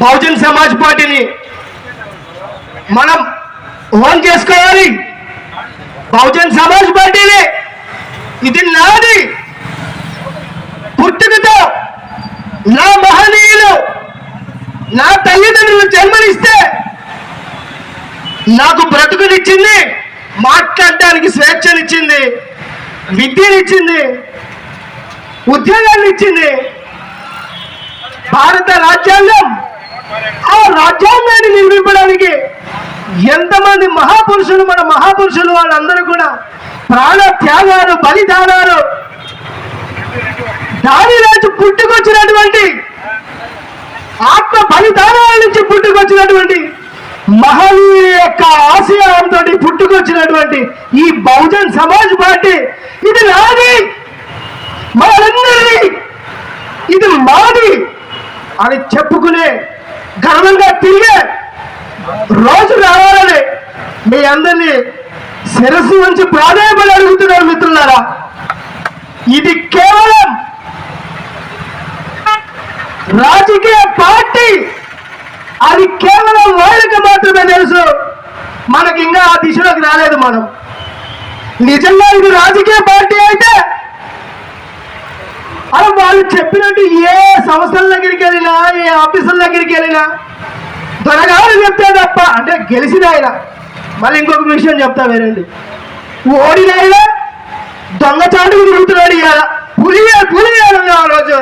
బహుజన్ సమాజ్ పార్టీని మనం ఓన్ చేసుకోవాలి. బహుజన్ సమాజ్ పార్టీని ఇది నాది. పుట్టుకతో నా మహనీయులు నా తల్లిదండ్రులు జన్మనిస్తే నాకు బ్రతుకునిచ్చింది మాట్లాడడానికి స్వేచ్ఛనిచ్చింది విద్యనిచ్చింది ఉద్యోగాన్ని ఇచ్చింది భారత రాజ్యాంగం ఆ రాజ్యాంగాన్ని నిర్మింపడానికి ఎంతమంది మహాపురుషులు మన మహాపురుషులు వాళ్ళందరూ కూడా ప్రాణ త్యాగాలు బలిదానాలు దానిలోంచి పుట్టుకొచ్చినటువంటి ఆత్మ బలిదానాల నుంచి పుట్టుకొచ్చినటువంటి మహనీయుల యొక్క ఆశయంతో పుట్టుకొచ్చినటువంటి ఈ బహుజన్ సమాజ్ పార్టీ ఇది నాది మనందరిది ఇది మాది అని చెప్పుకునే ఘనంగా తిరిగే రోజు రావాలని మీ అందరినీ శిరస్సు నుంచి ప్రాధాన్యపడి అడుగుతున్నారు మిత్రులారా. ఇది కేవలం రాజకీయ పార్టీ అది కేవలం వాళ్ళకి మాత్రమే తెలుసు. మనకి ఇంకా ఆ దిశలోకి రాలేదు మనం. నిజంగా ఇది రాజకీయ పార్టీ అయితే వాళ్ళు చెప్పినట్టు ఏ సంస్థల దగ్గరికి వెళ్ళినా ఏ ఆఫీసుల దగ్గరికి వెళ్ళినా త్వరగానే చెప్తే తప్ప అంటే గెలిచిన ఆయన. మళ్ళీ ఇంకొక విషయం చెప్తా వేరండి ఓడిన ఆయన దొంగచాటుకు తిరుగుతున్నాడు ఇవాళ. పులి పులి ఆ రోజు?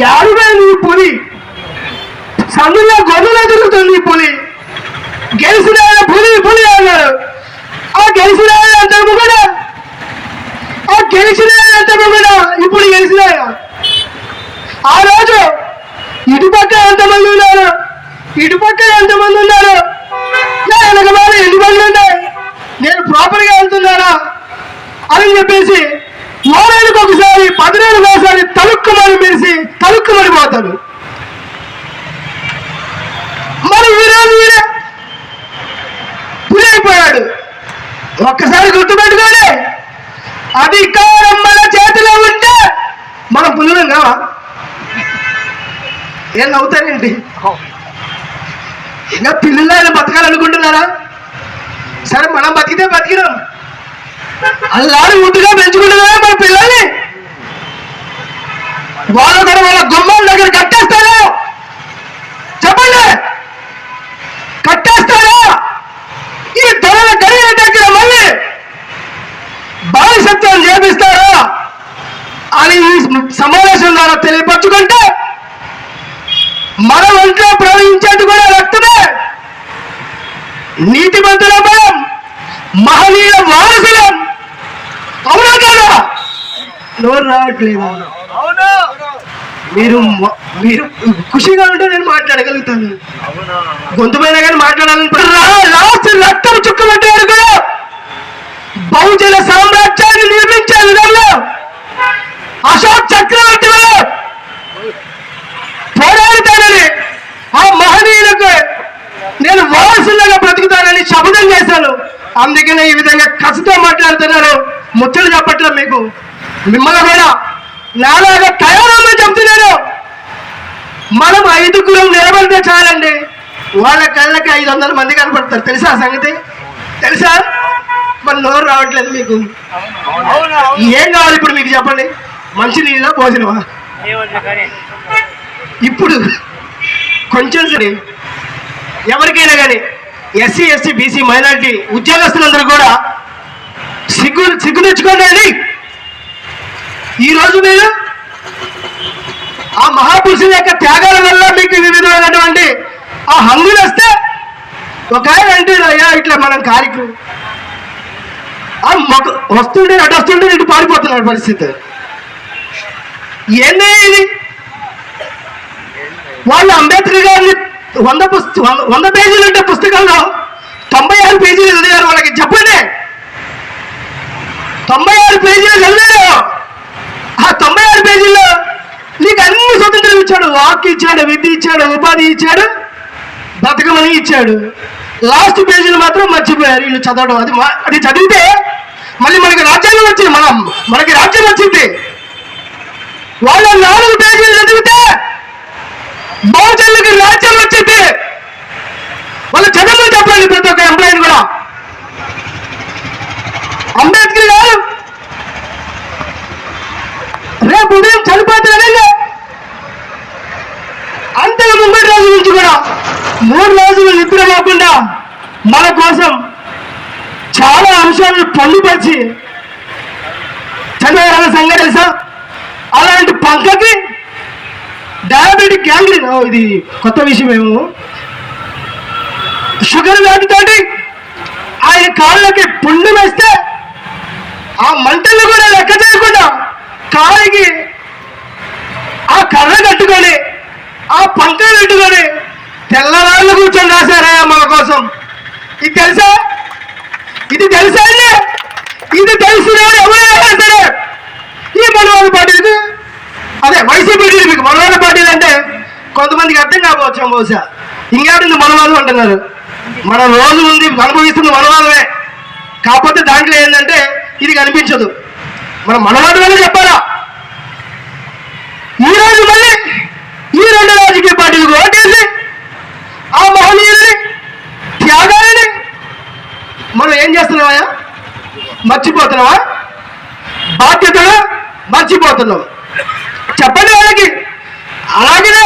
యారుపోయింది ఈ పులి? సందులో గొర్రెలో తిరుగుతుంది ఈ పులి? గెలిచిన ఆయన పులి పులి అన్నారు. ఆ గెలిచిన ఆయన అంత కూడా ఆ గెలిచిన ఆయన అంత కూడా ఇప్పుడు గెలిచిన ఆయన ఆ రోజు ఇటుపక్క ఎంతమంది ఉన్నారు? ఇటుపక్క ఎంతమంది ఉన్నారు? నా వెనకమాల ఎన్ని బండ్లు ఉన్నాయి? నేను ప్రాపర్గా వెళ్తున్నానా? అని చెప్పేసి ఓరేళ్ళకి ఒకసారి పదినేళ్ళకి ఒకసారి తలుక్కుమని మెరిసి తలుక్కుమని పోతాడు. మరి వీరేది వీరే పులి ఒక్కసారి గుర్తుపెట్టుకోండి. అధికారం మన చేతిలో ఉంటే మనం పులులం కావా ఏం నవ్వుతారేంటి? ఇంకా పిల్లలు ఆయన బతకాలనుకుంటున్నారా? సరే మనం బతికితే బతికినాం. అల్లాడి ముద్దుగా పెంచుకుంటున్నారా మన పిల్లల్ని? వాళ్ళు కూడా వాళ్ళ గుమ్మం దగ్గర కట్టేస్తారు? చెప్పండి. కట్టేస్తారా? ఈ తొలల గడియ దగ్గర మళ్ళీ బానిసత్వం చేపిస్తారా? అని ఈ సమావేశం ద్వారా తెలియపరచుకుంటే మన ఒంట్లో ప్రవహించేది కూడా రక్తమే. నీతిమంతుల మనం మహనీయ వారసులం. అవునా కదా? నోరు రావట్లేదు. మీరు మీరు ఖుషిగా ఉంటే నేను మాట్లాడగలుగుతాను. గొంతు పైన కానీ మాట్లాడాలని రా- లాస్ట్ రక్తం చుక్కబట్టారు కూడా బహుజన సామ్రాజ్యాన్ని నిర్మించే విధంలో అశోక్ చక్రవర్తి వల్ల పోరాడుతానని ఆ మహనీయులకు నేను వారసులుగా బ్రతుకుతానని శపథం చేశాను. అందుకనే ఈ విధంగా కసితో మాట్లాడుతున్నాను ముచ్చలు చెప్పట్లేదు మీకు. మిమ్మల్ని కూడా నాలాగా తయారమ్మని చెప్తున్నాను. మనం ఐదుగురం నిలబడితే చాలండి. వాళ్ళ కళ్ళకి ఐదు వందల మంది కనపడతారు. తెలుసా సంగతి? తెలుసా? మరి నోరు రావట్లేదు మీకు. ఏం కావాలి ఇప్పుడు మీకు చెప్పండి? మంచి నీళ్ళ భోజనమా ఇప్పుడు కొంచెం సరే. ఎవరికైనా కానీ ఎస్సీ ఎస్టీ బీసీ మైనారిటీ ఉద్యోగస్తులందరూ కూడా సిగ్గు సిగ్గు తెచ్చుకోండి ఈరోజు మీరు ఆ మహాపురుషుల యొక్క త్యాగాల వల్ల మీకు వివిధమైనటువంటి విధమైనటువంటి ఆ హంగులు వస్తే ఒక ఆయన అంటే అయ్యా ఇట్లా మనం కార్యక్రమం ఆ వస్తుండే అటు వస్తుండే ఇటు పారిపోతున్నాడు పరిస్థితి. ఏందే ఇది? వాళ్ళు అంబేద్కర్ గారిని వంద పుస్త వంద- పేజీలు ఉంటే పుస్తకంలో తొంభై ఆరు పేజీలు చదివారు వాళ్ళకి చెప్పండి. తొంభై ఆరు పేజీలు చదివారు. ఆ తొంభై ఆరు పేజీల్లో నీకు అన్ని స్వతంత్రం ఇచ్చాడు. వాక్ ఇచ్చాడు విద్య ఇచ్చాడు ఉపాధి ఇచ్చాడు బతకమని ఇచ్చాడు. లాస్ట్ పేజీలు మాత్రం మర్చిపోయారు. వీళ్ళు చదవడం అది మా- అది చదివితే మళ్ళీ మనకి రాజ్యాంగం వచ్చింది. మనం మనకి రాజ్యం వచ్చింది. వాళ్ళ నాలుగు పేజీలు చదివితే గుర్తుపెట్టుకోండి ప్రతి ఒక్క ఎంప్లాయీని కూడా. అంబేద్కర్ గారు రేపు ఉదయం చనిపోతారని అంతకు ముంబై రోజు నుంచి కూడా మూడు రోజులు నిద్ర లేకుండా మన కోసం చాలా అంశాలను పొందుపరిచి చంద్రబాబు సంగతి తెలుసా? అలాంటి పంకకి డయాబెటిక్ గ్యాంగ్రీన్ ఇది కొత్త విషయం ఏమో. షుగర్ వ్యాధితోటి ఆయన కాళ్ళకి పుండు వేస్తే ఆ మంటలు కూడా లెక్క చేయకుండా కాలికి ఆ కర్ర కట్టుకొని ఆ పంక పెట్టుకొని తెల్లవాళ్ళు కూర్చొని రాశారయ్యా మన కోసం. ఇది తెలుసా? ఇది తెలుసా అండి? ఇది తెలిసిన ఎవరైనా సరే. ఈ మనవాళ్ళ పార్టీలకు అదే వైసీపీ మీకు మనవాళ్ళ పార్టీలు అంటే కొంతమందికి అర్థం కావచ్చు బహుశా. ఇంకేమిటి మనవాళ్ళు అంటున్నారు? మన రోజు ఉంది అనుభవిస్తుంది మనవాళ్ళమే. కాకపోతే దాంట్లో ఏంటంటే ఇది కనిపించదు. మన మనవాళ్ళమే చెప్పాలా? ఈ రోజు మళ్ళీ ఈ రెండు రాజకీయ పార్టీలకు ఓటేసి ఆ మహనీయుల్ని త్యాగాలని మనం ఏం చేస్తున్నావా మర్చిపోతున్నావా? బాధ్యతలు మర్చిపోతున్నాం. చెప్పండి వాళ్ళకి. అలాగనే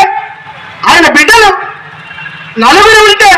ఆయన బిడ్డలు నలుగురు ఉంటే